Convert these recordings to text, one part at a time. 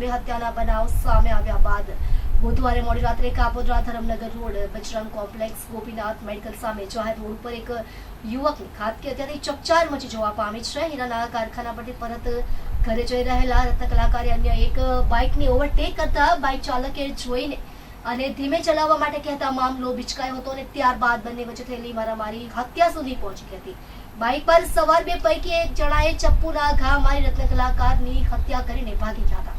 બે હત્યાના બનાવ સામે આવ્યા બાદ બુધવારે મોડી રાત્રે Kapodra Dharamnagar road, Bajrang complex, Gopinath road પર એક યુવકની ઘાતકી હત્યાથી ચકચાર મચી જવા પામી છે. હીરાના કારખાના પરથી પરત ઘરે જઈ રહેલા રત્ન કલાકારે અન્ય એક બાઇકની ઓવરટેક કરતા બાઇક ચાલકે જોઈને અને ધીમે ચલાવવા માટે કહેતા મામલો બિચકાયો હતો અને ત્યારબાદ બંને વચ્ચે થયેલી મારામારી હત્યા સુધી પહોંચી હતી. બાઇક પર સવાર બે પૈકી એક જણાએ ચપ્પુના ઘા મારી રત્ન કલાકારની હત્યા કરીને ભાગી ગયા હતા.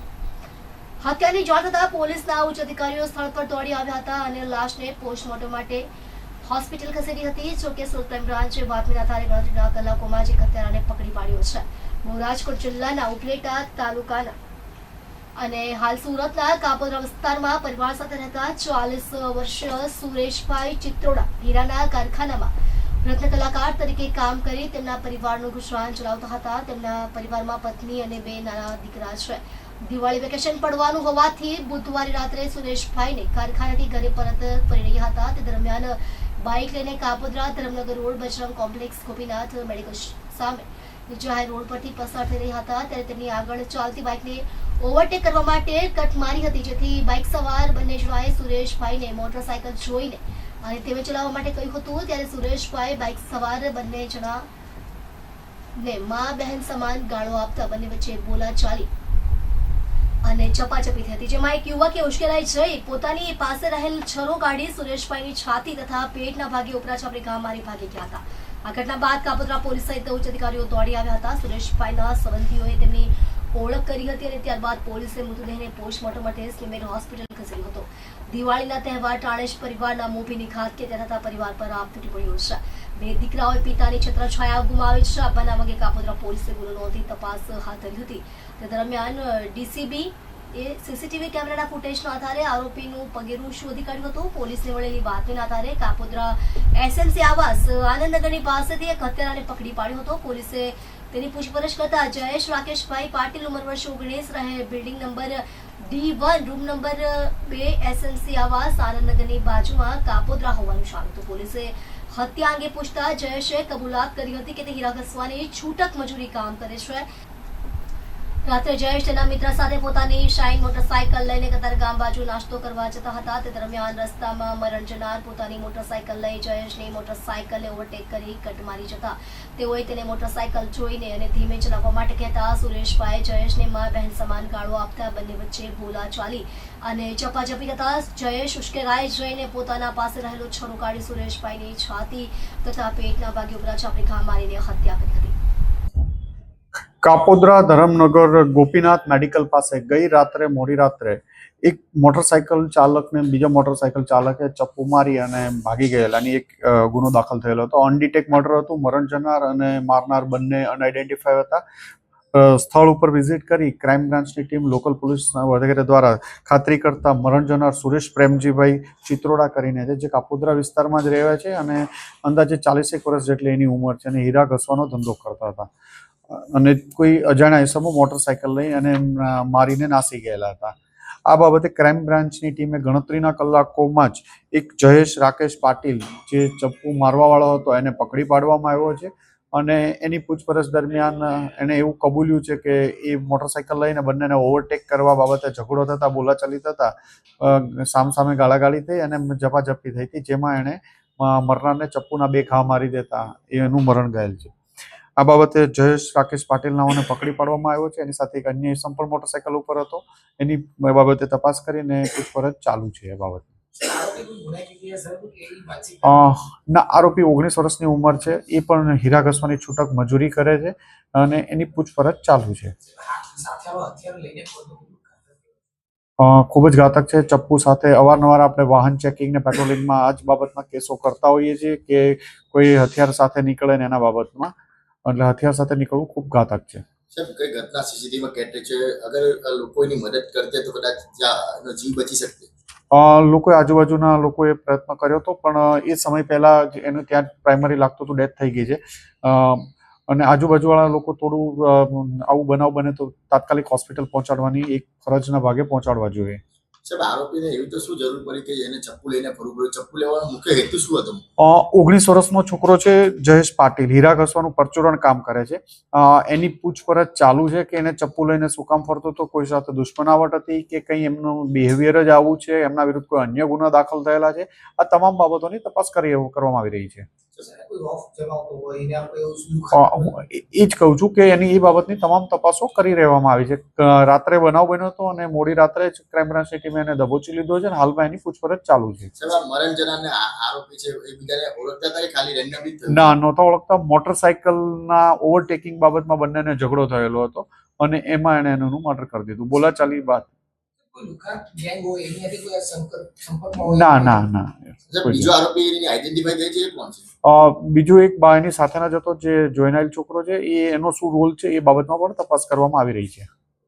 હત્યાની જાણ થતા પોલીસના ઉચ્ચ અધિકારીઓ સ્થળ પર દોડી આવ્યા હતા અને લાશને પોસ્ટમોર્ટમ માટે હોસ્પિટલ ખસેડી હતી જોકે સુરત ક્રાઇમ બ્રાન્ચે બાતમીના આધારે ગણતરીના કલાકોમાં જ હત્યારાને પકડી પાડ્યો છે. રાજકોટ જિલ્લાના ઉપલેટા તાલુકાના અને હાલ સુરતના કાપોદરા વિસ્તારમાં પરિવાર સાથે રહેતા ચાલીસ વર્ષીય સુરેશભાઈ ચિત્રોડા હીરાના કારખાનામાં રત્ન કલાકાર તરીકે કામ કરી તેમના પરિવારનું ગુજરાન ચલાવતા હતા. તેમના પરિવારમાં પત્ની અને બે નાના દીકરા છે. દિવાળી વેકેશન પડવાનું હોવાથી બુધવારે રાત્રે સુરેશભાઈને કારખાનાથી ઘરે પરત ફરી રહ્યા હતા. તે દરમિયાન બાઇક લઈને Kapodra Dharamnagar road Bajrang complex Gopinath medical સામે જાહેર રોડ પરથી પસાર થઈ રહ્યા હતા. ત્યારે તેમની આગળ ચાલતી બાઇકને ઓવરટેક કરવા માટે કટ મારી હતી. જેથી બાઇક સવાર બંને જણાએ સુરેશભાઈને મોટરસાયકલ જોઈને અને તેવે ચલાવવા માટે કહ્યું હતું ત્યારે સુરેશભાઈ બાઇક સવાર બંને જણા ને મા બહેન સમાન ગાળો આપતા બંને વચ્ચે બોલા ચાલી અને ચપાચપી થઈ હતી. જેમાં એક યુવકે ઉશ્કેરાઈ જઈ પોતાની પાસે રહેલ છરો કાઢી સુરેશભાઈની છાતી તથા પેટના ભાગે ઉપરા છાપરી ઘા મારી ભાગી ગયા હતા. આ ઘટના બાદ કાપોદ્રા પોલીસ સહિત ઉચ્ચ અધિકારીઓ દોડી આવ્યા હતા. સુરેશભાઈના સંબંધીઓએ તેમની ઓળખ કરી હતી અને ત્યારબાદ પોલીસે મૃતદેહને પોસ્ટમોર્ટમ માટે સ્લીમેર હોસ્પિટલ ખસેડ્યો હતો. દિવાળીના તહેવાર ટાણે પરિવારના મોભીની ઘાતકી થતા પરિવાર પર આપ તૂટી પડ્યો છે. બે દીકરાઓએ પિતાની છત્રછાયા ગુમાવી છે. આ બનાવ અંગે પોલીસે ગુનો નોંધી તપાસ હાથ ધરી હતી. તે દરમિયાન ડીસીબી એ સીસીટીવી કેમેરાના ફૂટેજના આધારે આરોપીનું પગેરું શોધી કાઢ્યું હતું. પોલીસને મળેલી બાતમીના આધારે કાપોદ્રા એસએમસી આવાસ આનંદનગરની પાસેથી એક હત્યારાને પકડી પાડ્યો હતો. પોલીસે તેની પૂછપરછ કરતા જયેશ રાકેશભાઈ પાટીલ ઉંમર વર્ષ ઓગણીસ રહે. Building number D one room number બે એસએમસી આવાસ, આનંદનગરની બાજુમાં કાપોદ્રા હોવાનું સામે તો પોલીસે હત્યા અંગે પૂછતા જયેશે કબૂલાત કરી હતી કે તે હીરા ઘસવાની છૂટક મજૂરી કામ કરે છે. રાત્રે જયેશ તેના મિત્ર સાથે પોતાની શાઇન મોટરસાયકલ લઈને કતારગામ બાજુ નાસ્તો કરવા જતા હતા. તે દરમિયાન રસ્તામાં મરણ જનાર પોતાની મોટરસાયકલ લઈ જયેશની મોટરસાયકલને ઓવરટેક કરી કટ મારી જતા. તેઓએ તેને મોટરસાયકલ જોઈને અને ધીમે ચલાવવા માટે કહેતા, સુરેશભાઈ, જયેશને મા બહેન સમાન ગાળો આપતા બંને વચ્ચે બોલા ચાલી અને ચપાચપી થતા જયેશ ઉશ્કેરાઈ જઈને પોતાના પાસે રહેલો છરો કાઢી સુરેશભાઈની છાતી તથા પેટના ભાગે ઉપરા ચાપડી ઘા મારીને હત્યા કરી હતી. કાપોદ્રા ધરમનગર ગોપીનાથ મેડિકલ પાસે ગઈ રાત્રે, મોડી રાત્રે એક મોટરસાયકલ ચાલકને, બીજા મોટરસાયકલ ચાલકે ચપ્પુ મારી અને ભાગી ગયેલા. અને એક ગુનો દાખલ થયેલો હતો. અનડિટેક મર્ડર હતું. મરણ જનાર અને મારનાર બંને અનઆઇડેન્ટિફાય હતા. સ્થળ ઉપર વિઝિટ કરી ક્રાઇમ બ્રાન્ચની ટીમ લોકલ પોલીસ વગેરે દ્વારા ખાતરી કરતા મરણ જનાર સુરેશ પ્રેમજીભાઈ ચિત્રોડા કરીને છે, જે કાપોદ્રા વિસ્તારમાં જ રહેવા છે અને અંદાજે ચાલીસેક વર્ષ જેટલી એની ઉંમર છે અને હીરા ઘસવાનો ધંધો કરતા હતા. અને કોઈ અજાણ્યા ઇસમો મોટરસાયકલ લઈ અને મારીને નાસી ગયેલા હતા. આ બાબતે ક્રાઇમ બ્રાન્ચની ટીમે ગણતરીના કલાકોમાં જ એક જયેશ રાકેશ પાટીલ, જે ચપ્પુ મારવાવાળો હતો, એને પકડી પાડવામાં આવ્યો છે અને એની પૂછપરછ દરમિયાન એણે એવું કબૂલ્યું છે કે એ મોટરસાયકલ લઈને બંનેને ઓવરટેક કરવા બાબતે ઝઘડો થતા, બોલાચાલી થતા સામસામે ગાળાગાળી થઈ અને ઝપાઝપી થઈ હતી, જેમાં એણે મરનારને ચપ્પુના બે ઘા મારી દેતા, એનું મરણ ગયેલ છે. આ બાબતે જયેશ રાકેશ પાટીલ નાઓને પકડી પાડવામાં આવ્યો છે. એની સાથે એક અન્ય ઇસમ પણ મોટરસાઇકલ ઉપર હતો. એની બાબતે તપાસ કરીને પૂછપરછ ચાલુ છે એ બાબતે. ના, આરોપી ઓગણીસ વર્ષની ઉંમર છે. એ પણ હીરા ઘસવાની છૂટક મજૂરી કરે છે અને એની પૂછપરછ ચાલુ છે. ખૂબ જ ઘાતક છે. ચપ્પુ સાથે અવારનવાર આપણે વાહન ચેકિંગ ને પેટ્રોલિંગમાં આ જ બાબતમાં કેસો કરતા હોઈએ છીએ કે કોઈ હથિયાર સાથે નીકળે ને એના બાબતમાં. એટલે હથિયાર સાથે નીકળવું ખૂબ ઘાતક છે. સાહેબ કઈ ઘટના સીસીટીવીમાં કેટલી છે? અગર લોકોની મદદ કરતે તો કદાચ એનો જીવ બચી શકતે લોકોએ આજુબાજુના લોકોએ પ્રયત્ન કર્યો હતો પણ એ સમય પહેલા એનું ત્યાં પ્રાઇમરી લાગતું હતું ડેથ થઈ ગઈ છે. અને આજુબાજુવાળા લોકો થોડું આવું બનાવ બને તો તાત્કાલિક હોસ્પિટલ પહોંચાડવાની એક ફરજના ભાગે પહોંચાડવા જોઈએ. સાહેબ, આરોપીને એવી તો શું જરૂર પડી કે એને ચપ્પુ લઈને ફરવું પડ્યું ચપ્પુ લેવાનો મુખ્ય હેતુ શું હતો? ઓગણીસ વર્ષનો છોકરો છે, જયેશ પાટીલ. હીરા ઘસવાનું પરચુરણ કામ કરે છે. એની પૂછપરછ ચાલુ છે કે એને ચપ્પુ લઈને શું કામ ફરતો હતો? કોઈ સાથે દુશ્મનાવટ હતી કે કંઈ એમનું બિહેવિયર જ આવું છે? એમના વિરુદ્ધ કોઈ અન્ય ગુના દાખલ થયેલા છે? આ તમામ બાબતોની તપાસ કરી કરવામાં આવી રહી છે. એ જ કહું છું કે એની એ બાબતની તમામ તપાસો કરી રહેવામાં આવી છે. રાત્રે બનાવ બન્યો હતો અને મોડી રાત્રે જ ક્રાઇમ બ્રાન્ચની ટીમે એને દબોચી લીધો છે અને હાલમાં એની પૂછપરછ ચાલુ છે. ના નહોતા ઓળખતા. મોટરસાયકલના ઓવરટેકિંગ બાબતમાં બંનેને ઝઘડો થયેલો હતો અને એમાં એણે એનું મર્ડર કરી દીધું. બોલાચાલી સંપર્ક સંપર્કમાં હોય? ના ના ના. બીજો આરોપી આઈડેન્ટિફાઈ થઈ છે કોણ છે? અ, બીજું એક બા એની સાથેના જતો જે જોઈનાયેલ છોકરો છે એ એનો શું રોલ છે એ બાબતમાં પણ તપાસ કરવામાં આવી રહી છે.